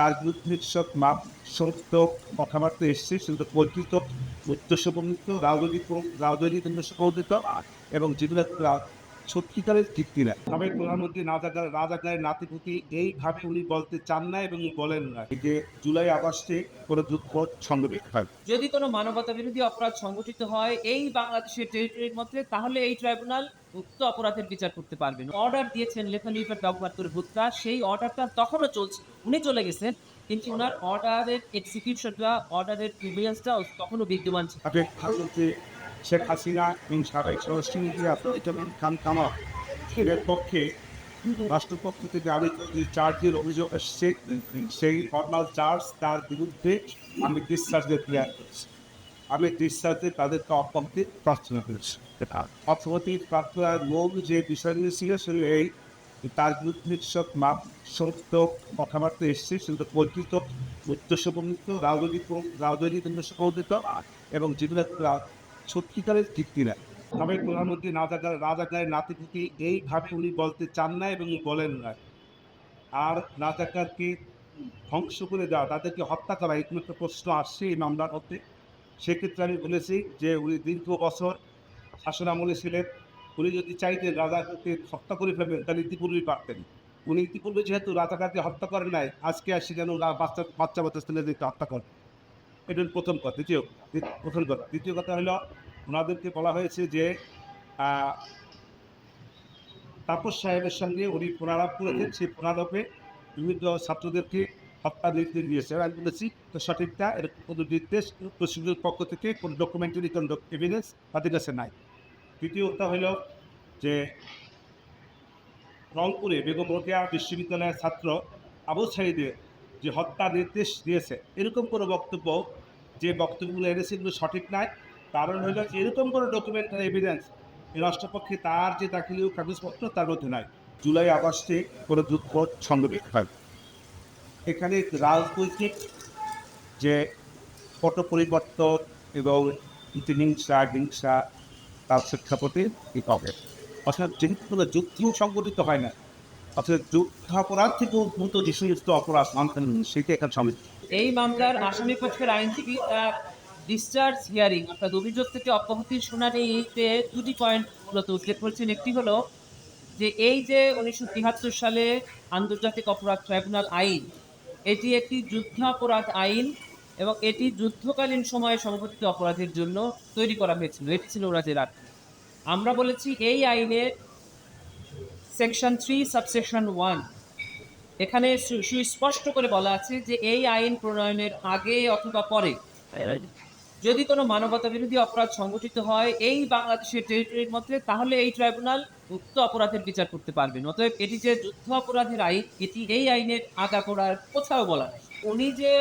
তার বিরুদ্ধে সব মাপ, সত্য কথাবার্তা এসছে, সেগুলো কল্পিত উদ্দেশ্যপ্রণীত রাজনৈতিক রাজনৈতিক উদ্দেশ্যপ্রণীত এবং যেগুলো সত্যিকারের ভিত্তি না তবে প্রধানমন্ত্রী রাজাকার রাজাকারের নাতিপুতি এইভাবে উনি বলতে চান না এবং বলেন না। যে জুলাই আগস্টে কোনো দুঃখ সংগঠিত হয়। যদি কোনো মানবতা বিরোধী অপরাধ সংগঠিত হয় এই বাংলাদেশের টেরিটরির মধ্যে তাহলে এই ট্রাইব্যুনাল উক্ত অপরাধের বিচার করতে পারবেন অর্ডার দিয়েছেন লেফানিফের ভুত্তা সেই অর্ডারটা তখনও চলছে। উনি চলে গেছেন। কিন্তু ওনার অর্ডারের এক্সিকিউশন বা অর্ডারের প্রিভিলেন্সটা তখনও বিদ্যমান ছিল। শেখ হাসিনা আব্দুল খান কামাল। এর পক্ষে রাষ্ট্রপক্ষ থেকে আমি চার্জের অভিযোগ এসছে, সেই ফর্মাল চার্জ তার বিরুদ্ধে আমি ডিসচার্জের ক্লিয়ার করেছি। আমি ডিসচার্জে তাদেরকে অপক্ষে প্রার্থনা করেছি। অর্থমন্ত্রী প্রার্থনার মূল যে বিষয়গুলি ছিল সেগুলো এই তার বিরুদ্ধে সব মাপ, সত্য কথাবার্তা এসছে সেগুলো কল্পিত উদ্দেশ্যপ্রণীত রাজনৈতিক রাজনৈতিক উদ্দেশ্যপ্রণীত এবং যেগুলো সত্যিকারের ভিত্তি না তবে প্রধানমন্ত্রী রাজাকার রাজাকারের নাতিপুতি এইভাবে উনি বলতে চান না এবং বলেন না। আর রাজাকারকে ধ্বংস করে দেওয়া, তাদেরকে হত্যা করা, এরকম একটা প্রশ্ন আসছে এই মামলার মধ্যে। সেক্ষেত্রে আমি বলেছি যে উনি দীর্ঘ বছর শাসন আমলে ছিলেন। উনি যদি চাইতেন রাজাকে হত্যা করে ফেলবেন তাহলে ইতিপূর্বেই পারতেন। উনি ইতিপূর্বে যেহেতু রাজাকারকে হত্যা করেন নাই, আজকে আসছে যেন বাচ্চা বাচ্চা বাচ্চা ছেলেদেরকে হত্যা করেন এটা হলো প্রথম কথা। দ্বিতীয় দ্বিত- প্রথম কথা। দ্বিতীয় কথা হলো ওনাদেরকে বলা হয়েছে যে তাপস সাহেবের সঙ্গে উনি পুনরাপ করেছেন। সেই পুনরাপে বিভিন্ন ছাত্রদেরকে হত্যা নির্দেশ দিয়েছে। আমি বলেছি তো সঠিকটা এর কোনো নির্দেশ প্রশিক্ষণের পক্ষ থেকে কোনো ডকুমেন্টারি কোনো এভিডেন্স তাদের কাছে নাই। তৃতীয়টা হলো যে রংপুরে বেগম রোকেয়া বিশ্ববিদ্যালয়ের ছাত্র আবু সাইদের যে হত্যা নির্দেশ দিয়েছে। এরকম কোনো বক্তব্য যে বক্তব্যগুলো এনেছে এগুলো সঠিক নয়। কারণ হলো এরকম কোনো ডকুমেন্টারি এভিডেন্স এই রাষ্ট্রপক্ষে তার যে দাখিলীয় কাগজপত্র তার মধ্যে নাই। জুলাই, আগস্টে কোনো দুঃখ সংগঠিত হয়। এখানে রাজনৈতিক যে পট পরিবর্তন এবং হিংসা হিংসা, তার প্রেক্ষাপটে এই হবে অর্থাৎ যেহেতু কোনো যুদ্ধ সংগঠিত হয় না অর্থাৎ যুদ্ধাপরাধ থেকে উদ্ভূত যে সমস্ত অপরাধ মানতেন সেটা এখানে সমিত এই মামলার আসামি পক্ষের আইনজীবী ডিসচার্জ হিয়ারিং অর্থাৎ অভিযোগ থেকে অব্যাহতির শুনানিতে দুটি পয়েন্ট মূলত উল্লেখ করেছেন। একটি হলো যে এই যে উনিশশো তিয়াত্তর সালে আন্তর্জাতিক অপরাধ ট্রাইব্যুনাল আইন, এটি একটি যুদ্ধাপরাধ আইন এবং এটি যুদ্ধকালীন সময়ে সংঘটিত অপরাধের জন্য তৈরি করা হয়েছিল। এটি ছিল ওরা রাত আমরা বলেছি এই আইনের সেকশন থ্রি সাবসেকশন ওয়ান এখানে সুস্পষ্ট করে বলা আছে যে এই আইন প্রণয়নের আগে অথবা পরে যদি কোনো মানবতা বিরোধী অপরাধ সংগঠিত হয় এই বাংলাদেশের টেরিটরির মধ্যে, তাহলে এই ট্রাইব্যুনাল উক্ত অপরাধের বিচার করতে পারবেন অতএব এটি যে যুদ্ধ অপরাধের আইন, এটি এই আইনের আগা করার কোথাও বলা। উনি যে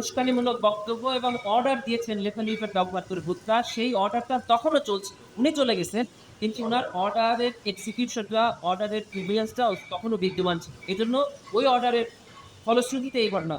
উস্কানিমূলক বক্তব্য এবং অর্ডার দিয়েছেন লেফানিফের ডকবাতুর ভুত্তা সেই অর্ডারটা তখনও চলছে, উনি চলে গেছেন কিন্তু ওনার অর্ডারের এক্সিকিউশন বা অর্ডারের প্রিভিয়াসটাও তখনও বিদ্যমান ছিল এজন্য জন্য ওই অর্ডারের ফলশ্রুতিতে এই ঘটনা